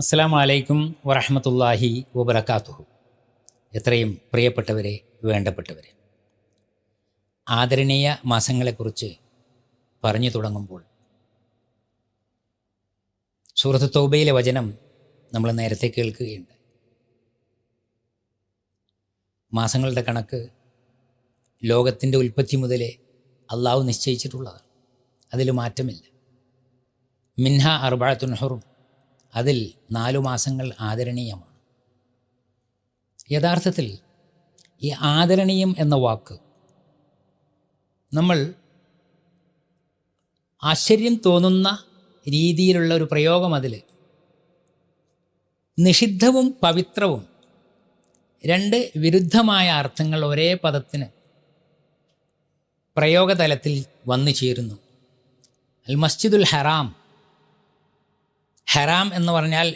അസ്സാം വലൈക്കും വറഹമത്തല്ലാഹി വബർക്കാത്തുഹു എത്രയും പ്രിയപ്പെട്ടവരെ വേണ്ടപ്പെട്ടവരെ. ആദരണീയ മാസങ്ങളെക്കുറിച്ച് പറഞ്ഞു തുടങ്ങുമ്പോൾ സൂറത്ത് തൗബയിലെ വചനം നമ്മൾ നേരത്തെ കേൾക്കുകയുണ്ട് മാസങ്ങളുടെ കണക്ക് ലോകത്തിന്റെ ഉൽപ്പത്തി മുതലേ അള്ളാഹു നിശ്ചയിച്ചിട്ടുള്ളതാണ്. അതിൽ മാറ്റമില്ല. മിൻഹ അർബാത്തുൻ ഹുറും. അതിൽ നാലു മാസങ്ങൾ ആദരണീയമാണ്. യഥാർത്ഥത്തിൽ ഈ ആദരണീയം എന്ന വാക്ക് നമ്മൾ ആശ്ചര്യം തോന്നുന്ന രീതിയിലുള്ള ഒരു പ്രയോഗം അതിൽ. നിഷിദ്ധവും പവിത്രവും രണ്ട് വിരുദ്ധമായ അർത്ഥങ്ങൾ ഒരേ പദത്തിന് പ്രയോഗതലത്തിൽ വന്നു ചേരുന്നു. അൽ മസ്ജിദുൽ ഹറാം ഹറാം എന്ന് പറഞ്ഞാൽ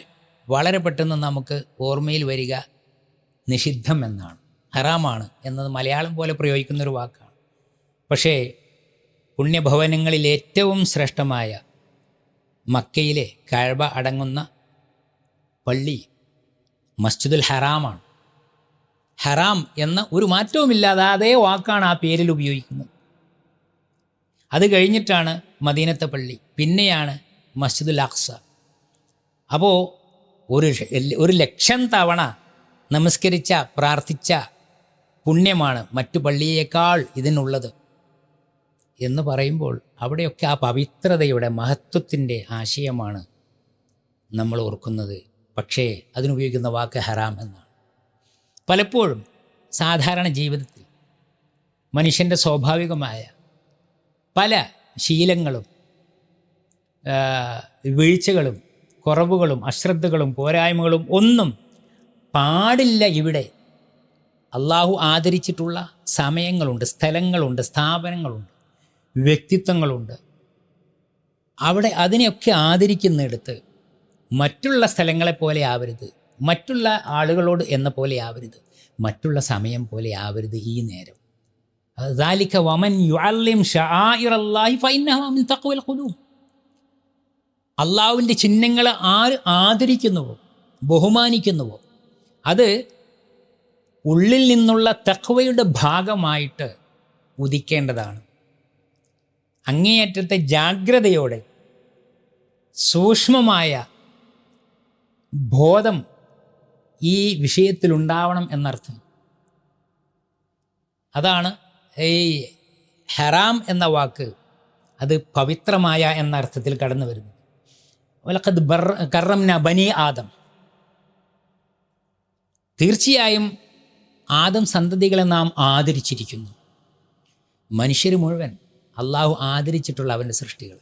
വളരെ പെട്ടെന്ന് നമുക്ക് ഓർമ്മയിൽ വരിക നിഷിദ്ധം എന്നാണ്. ഹറാമാണ് എന്നത് മലയാളം പോലെ പ്രയോഗിക്കുന്ന ഒരു വാക്കാണ്. പക്ഷേ പുണ്യഭവനങ്ങളിൽ ഏറ്റവും ശ്രേഷ്ഠമായ മക്കയിലെ കഴബ അടങ്ങുന്ന പള്ളി മസ്ജിദുൽ ഹറാമാണ്. ഹറാം എന്ന ഒരു മാറ്റവുമില്ലാതെ അതേ വാക്കാണ് ആ പേരിൽ ഉപയോഗിക്കുന്നത്. അത് കഴിഞ്ഞിട്ടാണ് മദീനത്തെ പള്ളി. പിന്നെയാണ് മസ്ജിദുൽ അക്സ. അപ്പോൾ ഒരു ഒരു ലക്ഷം തവണ നമസ്കരിച്ച പ്രാർത്ഥിച്ച പുണ്യമാണ് മറ്റു പള്ളിയേക്കാൾ ഇതിനുള്ളത് എന്ന് പറയുമ്പോൾ അവിടെയൊക്കെ ആ പവിത്രതയുടെ മഹത്വത്തിന്റെ ആശയമാണ് നമ്മൾ ഓർക്കുന്നത്. പക്ഷേ അതിനുപയോഗിക്കുന്ന വാക്ക് ഹറാം എന്നാണ്. പലപ്പോഴും സാധാരണ ജീവിതത്തിൽ മനുഷ്യന്റെ സ്വാഭാവികമായ പല ശീലങ്ങളും വീഴ്ചകളും കുറവുകളും അശ്രദ്ധകളും പോരായ്മകളും ഒന്നും പാടില്ല ഇവിടെ അള്ളാഹു ആദരിച്ചിട്ടുള്ള സമയങ്ങളുണ്ട് സ്ഥലങ്ങളുണ്ട് സ്ഥാപനങ്ങളുണ്ട് വ്യക്തിത്വങ്ങളുണ്ട് അവിടെ അതിനെയൊക്കെ ആദരിക്കുന്നിടത്ത് മറ്റുള്ള സ്ഥലങ്ങളെപ്പോലെ ആവരുത് മറ്റുള്ള ആളുകളോട് എന്ന പോലെ ആവരുത് മറ്റുള്ള സമയം പോലെ ആവരുത് ഈ നേരം ذلك ومن يعلم شعائر الله فإنها من تقوى القلوب അള്ളാഹുവിന്റെ ചിഹ്നങ്ങളെ ആര് ആദരിക്കുന്നുവോ ബഹുമാനിക്കുന്നുവോ? അത് ഉള്ളിൽ നിന്നുള്ള തഖ്വയുടെ ഭാഗമായിട്ട് ഉദിക്കേണ്ടതാണ്. അങ്ങേയറ്റത്തെ ജാഗ്രതയോടെ സൂക്ഷ്മമായ ബോധം ഈ വിഷയത്തിലുണ്ടാവണം എന്നർത്ഥം. അതാണ് ഈ ഹറാം എന്ന വാക്ക് അത് പവിത്രമായ എന്ന അർത്ഥത്തിൽ കടന്നു വരുന്നത് വലക്കത് ബർ കറംന ബനി ആദം. തീർച്ചയായും ആദം സന്തതികളെ നാം ആദരിച്ചിരിക്കുന്നു. മനുഷ്യർ മുഴുവൻ അള്ളാഹു ആദരിച്ചിട്ടുള്ള അവന്റെ സൃഷ്ടികൾ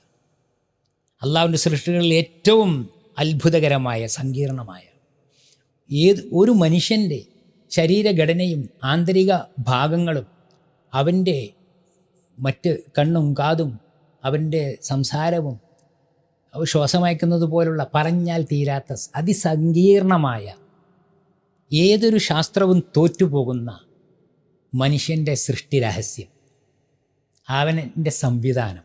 അള്ളാഹുവിന്റെ സൃഷ്ടികളിൽ ഏറ്റവും അത്ഭുതകരമായ സങ്കീർണമായ ഏത് ഒരു മനുഷ്യന്റെ ശരീരഘടനയും ആന്തരിക ഭാഗങ്ങളും അവന്റെ മറ്റ് കണ്ണും കാതും അവന്റെ സംസാരവും ശ്വാസമയക്കുന്നത് പോലുള്ള പറഞ്ഞാൽ തീരാത്ത അതിസങ്കീർണമായ ഏതൊരു ശാസ്ത്രവും തോറ്റുപോകുന്ന മനുഷ്യന്റെ സൃഷ്ടി രഹസ്യം അവന്റെ സംവിധാനം.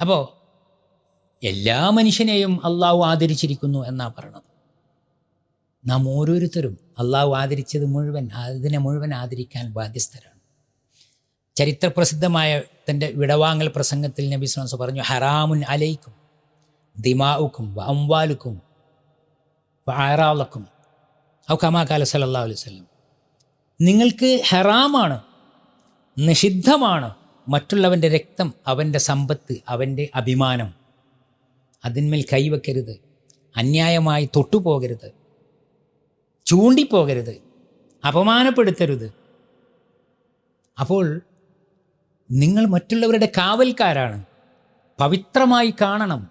അപ്പോൾ എല്ലാ മനുഷ്യനെയും അള്ളാഹു ആദരിച്ചിരിക്കുന്നു എന്നാണ് പറയണത്. നാം ഓരോരുത്തരും അള്ളാഹു ആദരിച്ചത് മുഴുവൻ അതിനെ മുഴുവൻ ആദരിക്കാൻ ബാധ്യസ്ഥരാണ്. ചരിത്രപ്രസിദ്ധമായ തന്റെ വിടവാങ്ങൽ പ്രസംഗത്തിൽ നബി സ്ലാംസ് പറഞ്ഞു ഹറാമുൻ അലൈക്കും ദിമാവുക്കും അംവാലുക്കും ആറാളക്കും ഔ കമാകാല സല്ലാ അലൈഹി സ്വലം നിങ്ങൾക്ക് ഹറാമാണ് നിഷിദ്ധമാണ് മറ്റുള്ളവന്റെ രക്തം അവന്റെ സമ്പത്ത് അവന്റെ അഭിമാനം. അതിന്മേൽ കൈവെക്കരുത് അന്യായമായി തൊട്ടുപോകരുത് ചൂണ്ടിപ്പോകരുത് അപമാനപ്പെടുത്തരുത്. അപ്പോൾ നിങ്ങൾ മറ്റുള്ളവരുടെ കാവൽക്കാരാണ്. പവിത്രമായി കാണണം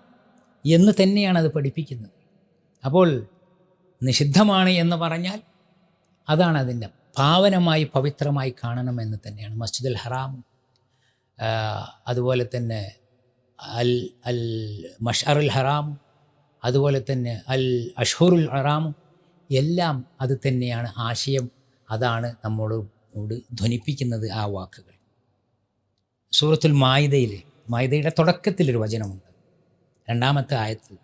എന്ന് തന്നെയാണ് അത് പഠിപ്പിക്കുന്നത്. അപ്പോൾ നിഷിദ്ധമാണ് എന്ന് പറഞ്ഞാൽ അതാണ് അതിന്റെ പാവനമായി പവിത്രമായി കാണണം എന്ന് തന്നെയാണ്. മസ്ജിദുൽ ഹറാം അതുപോലെ തന്നെ അൽ അൽ മഷറുൽ ഹറാം അതുപോലെ തന്നെ അൽ അഷൂറുൽ ഹറാം എല്ലാം അത് തന്നെയാണ് ആശയം. അതാണ് നമ്മളോട് ധ്വനിപ്പിക്കുന്നത് ആ വാക്കുകൾ. സൂറത്തുൽ മായിദയിൽ മായിദയുടെ തുടക്കത്തിലൊരു വചനമുണ്ട്. രണ്ടാമത്തെ ആയത്ത്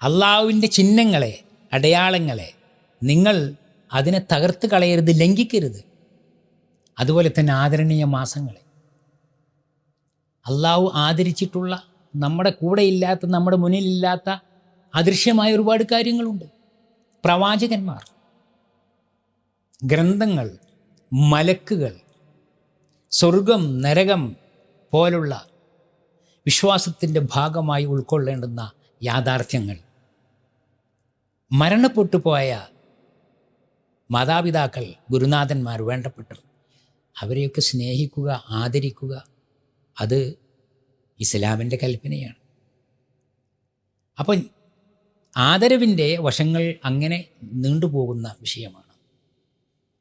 അള്ളാവിന്റെ യാ ചിഹ്നങ്ങളെ അടയാളങ്ങളെ നിങ്ങൾ അതിനെ തകർത്ത് കളയരുത് ലംഘിക്കരുത്. അതുപോലെ തന്നെ ആദരണീയ മാസങ്ങളെ. അള്ളാഹു ആദരിച്ചിട്ടുള്ള നമ്മുടെ കൂടെ ഇല്ലാത്ത നമ്മുടെ മുന്നിലില്ലാത്ത അദൃശ്യമായ ഒരുപാട് കാര്യങ്ങളുണ്ട്. പ്രവാചകന്മാർ. ഗ്രന്ഥങ്ങൾ മലക്കുകൾ സ്വർഗം നരകം പോലുള്ള വിശ്വാസത്തിന്റെ ഭാഗമായി ഉൾക്കൊള്ളേണ്ടുന്ന യാഥാർത്ഥ്യങ്ങൾ. മരണപ്പെട്ടു പോയ മാതാപിതാക്കൾ ഗുരുനാഥന്മാർ വേണ്ടപ്പെട്ടു അവരെയൊക്കെ സ്നേഹിക്കുക ആദരിക്കുക അത് ഇസ്ലാമിന്റെ കൽപ്പനയാണ്. അപ്പം ആദരവിന്റെ വശങ്ങൾ അങ്ങനെ നീണ്ടുപോകുന്ന വിഷയമാണ്.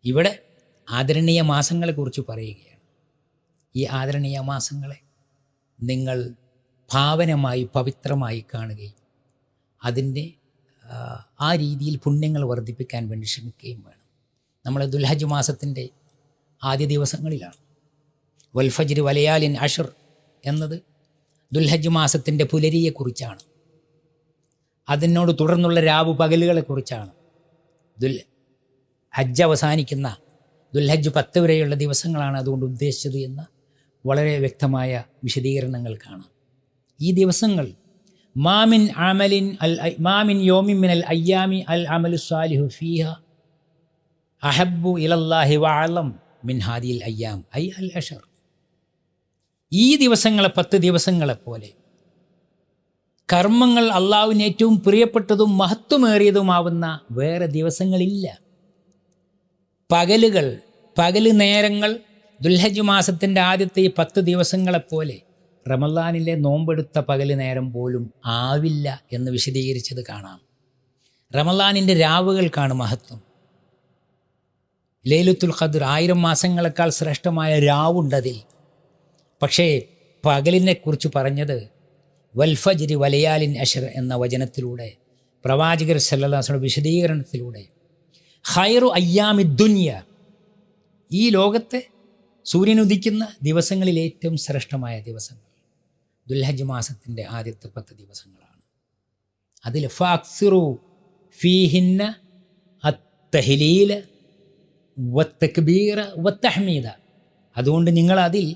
ഇവിടെ ആദരണീയ മാസങ്ങളെക്കുറിച്ച് പറയുകയാണ്. ഈ ആദരണീയ മാസങ്ങളെ നിങ്ങൾ ഭാവനമായി പവിത്രമായി കാണുകയും അതിന്റെ ആ, രീതിയിൽ പുണ്യങ്ങൾ വർദ്ധിപ്പിക്കാൻ വേണ്ടി ശ്രമിക്കുകയും വേണം. നമ്മൾ ദുൽഹജ് മാസത്തിന്റെ ആദ്യ ദിവസങ്ങളിലാണ്. വൽഫജിർ വലയാലിൻ അഷർ എന്നത് ദുൽഹജ് മാസത്തിന്റെ പുലരിയെക്കുറിച്ചാണ്. അതിനോട് തുടർന്നുള്ള രാവു പകലുകളെക്കുറിച്ചാണ് ദുൽ ഹജ്ജ് അവസാനിക്കുന്ന ദുൽഹജ്ജ് പത്ത് വരെയുള്ള ദിവസങ്ങളാണ് അതുകൊണ്ട് ഉദ്ദേശിച്ചത് എന്ന് വളരെ വ്യക്തമായ വിശദീകരണങ്ങൾ കാണാം. ഈ ദിവസങ്ങൾ മാമിൻ അമലിൻ അൽ മാമിൻ യോമിൻ മിൻ അൽ അയ്യാമി അൽ അമലു സാലിഹു ഫീഹ അഹബു ഇലല്ലാഹി വഅലം മിൻ ഹാദിൽ അയ്യാം ഐ അൽ അഷർ. ഈ ദിവസങ്ങളെ പത്ത് ദിവസങ്ങളെപ്പോലെ കർമ്മങ്ങൾ അള്ളാവിന് ഏറ്റവും പ്രിയപ്പെട്ടതും മഹത്വമേറിയതുമാവുന്ന വേറെ ദിവസങ്ങളില്ല. പകലുകൾ പകൽ നേരങ്ങൾ ദുൽഹജ് മാസത്തിന്റെ ആദ്യത്തെ ഈ പത്ത് ദിവസങ്ങളെപ്പോലെ റമദാനിലെ നോമ്പെടുത്ത പകൽ നേരം പോലും ആവില്ല എന്ന് വിശദീകരിച്ചത് കാണാം. റമദാനിന്റെ രാവുകൾക്കാണ് മഹത്വം. ലൈലത്തുൽ ഖദർ ആയിരം മാസങ്ങളെക്കാൾ ശ്രേഷ്ഠമായ രാവുണ്ടതിൽ. പക്ഷേ പകലിനെക്കുറിച്ച് പറഞ്ഞത് വൽഫജിരി വലയാലിൻ അഷർ എന്ന വചനത്തിലൂടെ പ്രവാചകർ സല്ലാസുടെ വിശദീകരണത്തിലൂടെ ഹൈറു അയ്യാമി ദുന്യ. ഈ ലോകത്തെ സൂര്യൻ ഉദിക്കുന്ന ദിവസങ്ങളിൽ ഏറ്റവും ശ്രേഷ്ഠമായ ദിവസങ്ങൾ ദുൽഹജ് മാസത്തിന്റെ ആദ്യത്തെ പത്ത് ദിവസങ്ങളാണ്. അതിൽ ഫാക്സിറു ഫീഹിന്ന അത്തഹലീല വത്തക്ബീറ വത്തഹ്മീദ. അതുകൊണ്ട് നിങ്ങൾ അതിൽ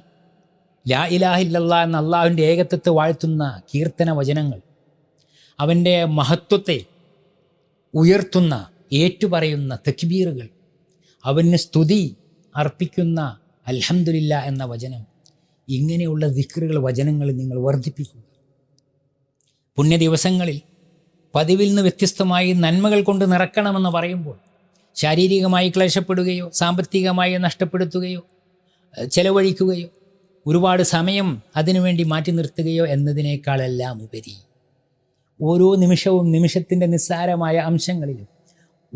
ലാ ഇലാഹില്ലല്ലാ എന്ന അള്ളാഹുവിന്റെ ഏകത്വത്തെ വാഴ്ത്തുന്ന കീർത്തന വചനങ്ങൾ അവന്റെ മഹത്വത്തെ ഉയർത്തുന്ന ഏറ്റുപറയുന്ന തക്ബീറുകൾ അവന് സ്തുതി അർപ്പിക്കുന്ന അൽഹംദുലില്ല എന്ന വചനം ഇങ്ങനെയുള്ള ദിക്റുകൾ വചനങ്ങൾ നിങ്ങൾ വർദ്ധിപ്പിക്കുക. പുണ്യ ദിവസങ്ങളിൽ പതിവിൽ നിന്ന് വ്യത്യസ്തമായി നന്മകൾ കൊണ്ട് നിറക്കണമെന്ന് പറയുമ്പോൾ ശാരീരികമായി ക്ലേശപ്പെടുകയോ സാമ്പത്തികമായി നഷ്ടപ്പെടുത്തുകയോ ചെലവഴിക്കുകയോ ഒരുപാട് സമയം അതിനുവേണ്ടി മാറ്റി നിർത്തുകയോ എന്നതിനേക്കാളെല്ലാം ഉപരി ഓരോ നിമിഷവും നിമിഷത്തിന്റെ നിസ്സാരമായ അംശങ്ങളിലും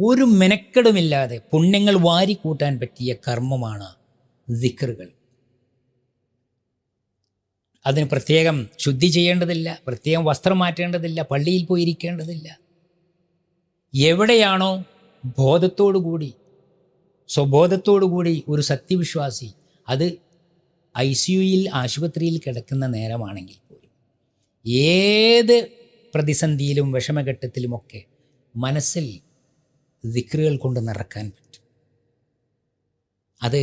ഒരു മെനക്കെടുമില്ലാതെ പുണ്യങ്ങൾ വാരിക്കൂട്ടാൻ പറ്റിയ കർമ്മമാണ് ദിക്റുകൾ. അതിന് പ്രത്യേകം ശുദ്ധി ചെയ്യേണ്ടതില്ല പ്രത്യേകം വസ്ത്രം മാറ്റേണ്ടതില്ല പള്ളിയിൽ പോയിരിക്കേണ്ടതില്ല. എവിടെയാണോ ബോധത്തോടു കൂടി സ്വബോധത്തോടു കൂടി ഒരു സത്യവിശ്വാസി അത് ഐ സി യുയിൽ ആശുപത്രിയിൽ കിടക്കുന്ന നേരമാണെങ്കിൽ പോലും ഏത് പ്രതിസന്ധിയിലും വിഷമഘട്ടത്തിലുമൊക്കെ മനസ്സിൽ ദിക്റുകൾ കൊണ്ട് നിറക്കാൻ പറ്റും. അത്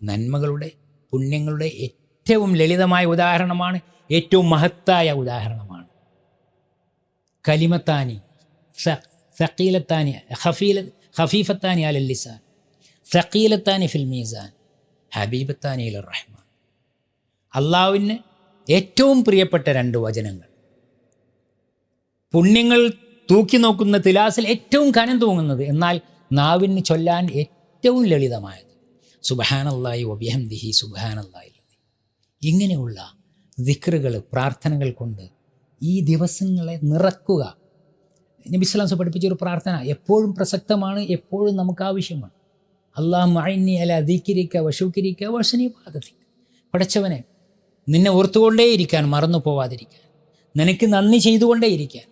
നന്മകളുടെ പുണ്യങ്ങളുടെ ഏറ്റവും ലളിതമായ ഉദാഹരണമാണ് ഏറ്റവും മഹത്തായ ഉദാഹരണമാണ്. കലിമത്താനി സക്കീലത്താനി ഹഫീല ഹഫീഫത്താനി അലല്ലിസാൻ ലിസാൻ സക്കീലത്താനി ഫിൽ മീസാൻ ഹബീബത്താനി അൽ റഹ്മാൻ അള്ളാഹുവിന് ഏറ്റവും പ്രിയപ്പെട്ട രണ്ട് വചനങ്ങൾ. പുണ്യങ്ങൾ തൂക്കി നോക്കുന്ന തിലാസിൽ ഏറ്റവും കനം തൂങ്ങുന്നത് എന്നാൽ നാവിന് ചൊല്ലാൻ ഏറ്റവും ലളിതമായത്. സുബഹാനല്ലായി ഒബിഹംദിഹി സുബഹാനല്ലായി ഇങ്ങനെയുള്ള ദിക്റുകൾ പ്രാർത്ഥനകൾ കൊണ്ട് ഈ ദിവസങ്ങളെ നിറക്കുക. നബി സ്വലാം പഠിപ്പിച്ച ഒരു പ്രാർത്ഥന എപ്പോഴും പ്രസക്തമാണ് എപ്പോഴും നമുക്ക് ആവശ്യമാണ്. അള്ളാഹ് മഴന്നി അല ദിക്കിരിക്ക വശുക്കിരിക്ക വശനി പാദത്തി പടച്ചവനെ നിന്നെ ഓർത്തുകൊണ്ടേയിരിക്കാൻ മറന്നു പോവാതിരിക്കാൻ. നിനക്ക് നന്ദി ചെയ്തുകൊണ്ടേയിരിക്കാൻ.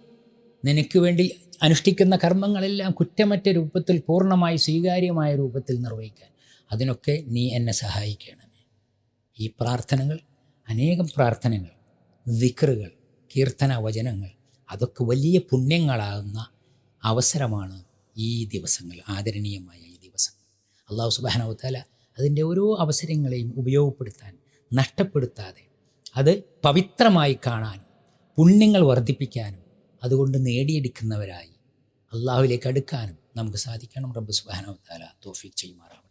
നിനക്ക് വേണ്ടി അനുഷ്ഠിക്കുന്ന കർമ്മങ്ങളെല്ലാം കുറ്റമറ്റ രൂപത്തിൽ പൂർണമായി സ്വീകാര്യമായ രൂപത്തിൽ നിർവഹിക്കാൻ. അതിനൊക്കെ നീ എന്നെ സഹായിക്കണമേ. ഈ പ്രാർത്ഥനകൾ അനേകം പ്രാർത്ഥനകൾ വിക്രുകൾ കീർത്തന വചനങ്ങൾ അതൊക്കെ വലിയ പുണ്യങ്ങളാകുന്ന അവസരമാണ് ഈ ദിവസങ്ങൾ ആദരണീയമായ ഈ ദിവസങ്ങൾ അള്ളാഹു സുബാനവത്താല അതിന്റെ ഓരോ അവസരങ്ങളെയും ഉപയോഗപ്പെടുത്താൻ നഷ്ടപ്പെടുത്താതെ അത് പവിത്രമായി കാണാനും പുണ്യങ്ങൾ വർദ്ധിപ്പിക്കാനും അതുകൊണ്ട് നേടിയെടുക്കുന്നവരായി അള്ളാഹുവിലേക്ക് അടുക്കാനും നമുക്ക് സാധിക്കണം. റബ്ബ് സുബാനവത്താല തോഫിക് ചെയ്യുമാറാം